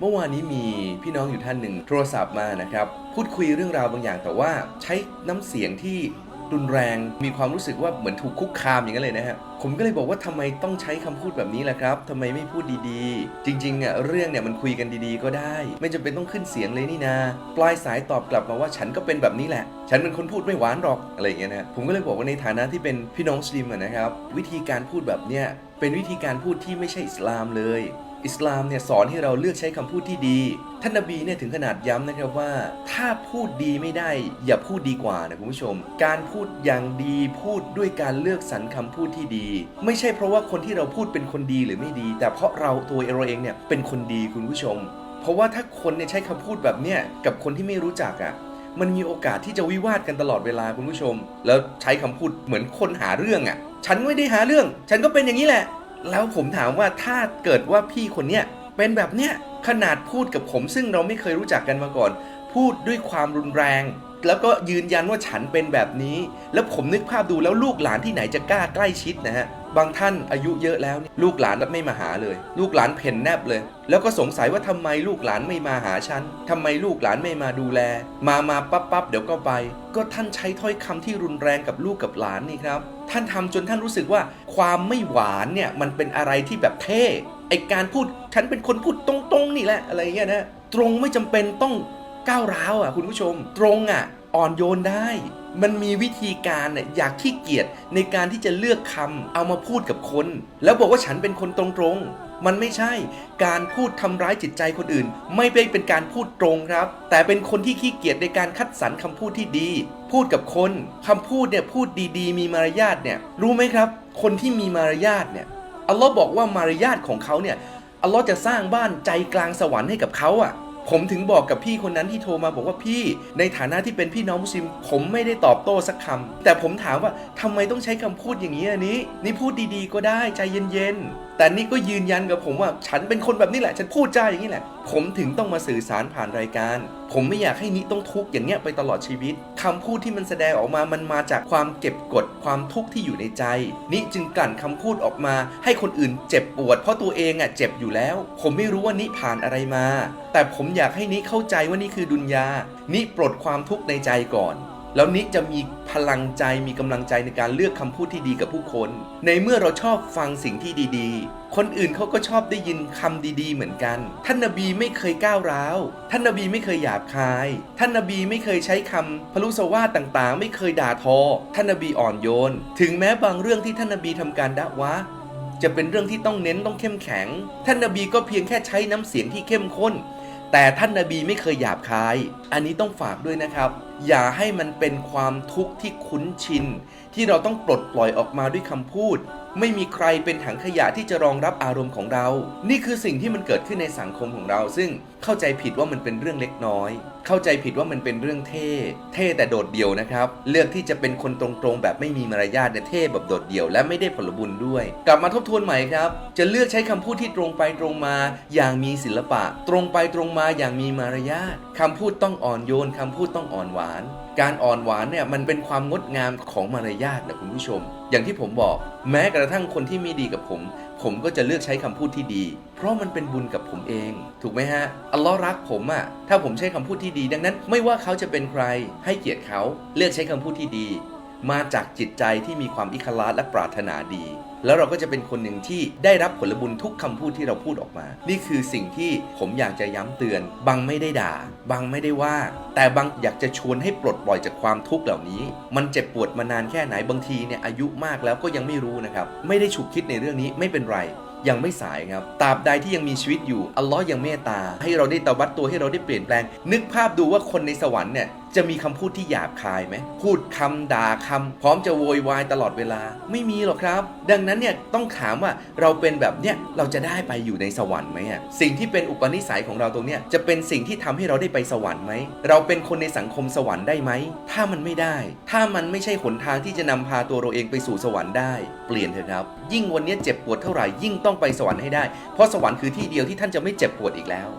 เมื่อวานนี้มีพี่น้องอยู่ท่านหนึ่งโทรศัพท์มานะครับ พูดคุยเรื่องราวบางอย่าง แต่ว่าใช้น้ำเสียงที่รุนแรงมีความรู้สึกว่าเหมือนถูกคุกคามอย่างนั้นเลยนะฮะผมก็เลยบอกว่าทำไมต้องใช้คำพูดแบบนี้ล่ะครับทำไมไม่พูดดีๆ จริงๆอะเรื่องเนี่ยมันคุยกันดีๆ ก็ได้ ไม่จำเป็นต้องขึ้นเสียงเลยนี่นาปลายสายตอบกลับมาว่าฉันก็เป็นแบบนี้แหละ ฉันเป็นคนพูดไม่หวานหรอกอะไรอย่างเงี้ยนะผมก็เลยบอกว่าในฐานะที่เป็นพี่น้องสลิมนะครับ วิธีการพูดแบบเนี้ยเป็นวิธีการพูดที่ไม่ใช่อิสลามเลย อิสลามเนี่ยสอนให้เราเลือกใช้คำพูดที่ดี ท่านนบีเนี่ยถึงขนาดย้ำนะครับว่า ถ้าพูดดีไม่ได้อย่าพูดดีกว่านะคุณผู้ชม การพูดอย่างดีพูดด้วยการเลือกสรรคำพูดที่ดี ไม่ใช่เพราะว่าคนที่เราพูดเป็นคนดีหรือไม่ดี แต่เพราะเราตัวเราเองเนี่ยเป็นคนดีคุณผู้ชม เพราะว่าถ้าคนเนี่ยใช้คำพูดแบบเนี้ยกับคนที่ไม่รู้จักอะมันมีโอกาสที่จะวิวาทกันตลอดเวลาคุณผู้ชม แล้วใช้คำพูดเหมือนคนหาเรื่องอะ ฉันไม่ได้หาเรื่อง ฉันก็เป็นอย่างนี้แหละ แล้วผมถามว่าถ้าเกิดว่าพี่คนเนี้ยเป็นแบบเนี้ยขนาดพูดกับผมซึ่งเราไม่เคยรู้จักกันมาก่อน พูดด้วยความรุนแรง แล้วก็ยืนยันว่าฉันเป็นแบบนี้ แล้วผมนึกภาพดูแล้วลูกหลานที่ไหนจะกล้าใกล้ชิดนะฮะ บางท่านอายุเยอะแล้ว ลูกหลานไม่มาหาเลย ลูกหลานเพ่นแนบเลย แล้วก็สงสัยว่าทำไมลูกหลานไม่มาหาฉันทำไมลูกหลานไม่มาดูแล มามาปั๊บปั๊บเดี๋ยวก็ไป ก็ท่านใช้ถ้อยคำที่รุนแรงกับลูกกับหลานนี่ครับ ท่านทำจนท่านรู้สึกว่าความไม่หวานเนี่ยมันเป็นอะไรที่แบบเท่ไอการพูดฉันเป็นคนพูดตรงๆนี่แหละอะไรเงี้ยนะตรงไม่จำเป็นต้อง ก้าวร้าวอะคุณผู้ชม ตรงอะอ่อนโยนได้ มันมีวิธีการเนี่ยอยากขี้เกียจในการที่จะเลือกคำเอามาพูดกับคน แล้วบอกว่าฉันเป็นคนตรงๆ มันไม่ใช่ การพูดทำร้ายจิตใจคนอื่น ไม่ได้เป็นการพูดตรงครับ แต่เป็นคนที่ขี้เกียจในการคัดสรรคำพูดที่ดี พูดกับคนคำพูดเนี่ยพูดดีๆ มีมารยาทเนี่ยรู้ไหมครับ คนที่มีมารยาทเนี่ยอัลลอฮ์บอกว่ามารยาทของเขาเนี่ยอัลลอฮ์จะสร้างบ้านใจกลางสวรรค์ให้กับเขาอะ ผมถึงบอกกับพี่คนนั้นที่โทรมาบอกว่าพี่ ในฐานะที่เป็นพี่น้องมุสลิม ผมไม่ได้ตอบโต้สักคำแต่ผมถามว่าทำไมต้องใช้คำพูดอย่างนี้อันนี้ นี่พูดดีๆก็ได้ใจเย็นๆ แต่นี่ก็ยืนยันกับผมว่าฉันเป็นคนแบบนี้แหละ ฉันพูดจาอย่างนี้แหละ ผมถึงต้องมาสื่อสารผ่านรายการ ผมไม่อยากให้นิต้องทุกข์อย่างเงี้ยไปตลอดชีวิตคำพูดที่มันแสดงออกมามันมาจากความเก็บกดความทุกข์ที่อยู่ในใจ นิจึงกลั่นคำพูดออกมา ให้คนอื่นเจ็บปวด เพราะตัวเองอะเจ็บอยู่แล้ว ผมไม่รู้ว่านิผ่านอะไรมา แต่ผมอยากให้นิเข้าใจว่านี่คือดุนยานิปลดความทุกข์ในใจก่อน แล้วนิจะมีพลังใจมีกำลังใจในการเลือกคำพูดที่ดีกับผู้คน ในเมื่อเราชอบฟังสิ่งที่ดีๆ คนอื่นเขาก็ชอบได้ยินคำดีๆ เหมือนกัน ท่านนบีไม่เคยก้าวร้าว ท่านนบีไม่เคยหยาบคาย ท่านนบีไม่เคยใช้คำพลุสวาต่างๆ ไม่เคยด่าทอ ท่านนบีอ่อนโยน ถึงแม้บางเรื่องที่ท่านนบีทำการดะวะจะเป็นเรื่องที่ต้องเน้นต้องเข้มแข็ง ท่านนบีก็เพียงแค่ใช้น้ำเสียงที่เข้มข้น แต่ท่านนบีไม่เคยหยาบคาย อันนี้ต้องฝากด้วยนะครับ อย่าให้มันเป็นความทุกข์ที่คุ้นชิน ที่เราต้องปลดปล่อยออกมาด้วยคำพูด ไม่มีใครเป็นถังขยะที่จะรองรับอารมณ์ของเรา นี่คือสิ่งที่มันเกิดขึ้นในสังคมของเรา ซึ่งเข้าใจผิดว่ามันเป็นเรื่องเล็กน้อย เข้าใจผิดว่ามันเป็นเรื่องเท่ เท่แต่โดดเดี่ยวนะครับ เลือกที่จะเป็นคนตรงๆ แบบไม่มีมารยาทเนี่ยเท่แบบโดดเดี่ยว และไม่ได้ผลบุญด้วย กลับมาทบทวนใหม่ครับ จะเลือกใช้คำพูดที่ตรงไปตรงมา อย่างมีศิลปะ ตรงไปตรงมาอย่างมีมารยาทคำพูดต้องอ่อนโยนคำพูดต้องอ่อนหวานการอ่อนหวานเนี่ยมันเป็นความงดงามของมารยาทนะคุณผู้ชม อย่างที่ผมบอก แม้กระทั่งคนที่ไม่ดีกับผม ผมก็จะเลือกใช้คำพูดที่ดี เพราะมันเป็นบุญกับผมเอง ถูกไหมฮะอัลลอฮ์รักผมอะ่ะถ้าผมใช้คำพูดที่ดี ดังนั้น ไม่ว่าเขาจะเป็นใครให้เกียรติเขาเลือกใช้คำพูดที่ดี มาจากจิตใจที่มีความอิคลาสและปรารถนาดี แล้วเราก็จะเป็นคนหนึ่งที่ได้รับผลบุญทุกคำพูดที่เราพูดออกมา นี่คือสิ่งที่ผมอยากจะย้ำเตือน บางไม่ได้ด่า บางไม่ได้ว่า แต่บางอยากจะชวนให้ปลดปล่อยจากความทุกข์เหล่านี้ มันเจ็บปวดมานานแค่ไหนบางทีเนี่ยอายุมากแล้วก็ยังไม่รู้นะครับ ไม่ได้ฉุกคิดในเรื่องนี้ไม่เป็นไรยังไม่สายครับ ตราบใดที่ยังมีชีวิตอยู่ อัลลอฮ์ยังเมตตา ให้เราได้ตวัดตัวให้เราได้เปลี่ยนแปลง นึกภาพดูว่าคนในสวรรค์เนี่ยจะมีคำพูดที่หยาบคายไหม พูดคำด่าคำพร้อมจะโวยวายตลอดเวลา ไม่มีหรอกครับ ดังนั้นเนี่ยต้องถามว่าเราเป็นแบบเนี้ยเราจะได้ไปอยู่ในสวรรค์ไหมอะสิ่งที่เป็นอุปนิสัยของเราตรงเนี้ยจะเป็นสิ่งที่ทำให้เราได้ไปสวรรค์ไหมเราเป็นคนในสังคมสวรรค์ได้ไหมถ้ามันไม่ได้ ถ้ามันไม่ใช่หนทางที่จะนำพาตัวเราเองไปสู่สวรรค์ได้ เปลี่ยนเถอะครับ ยิ่งวันนี้เจ็บปวดเท่าไหร่ยิ่งต้องไปสวรรค์ให้ได้ เพราะสวรรค์คือที่เดียวที่ท่านจะไม่เจ็บปวดอีกแล้ว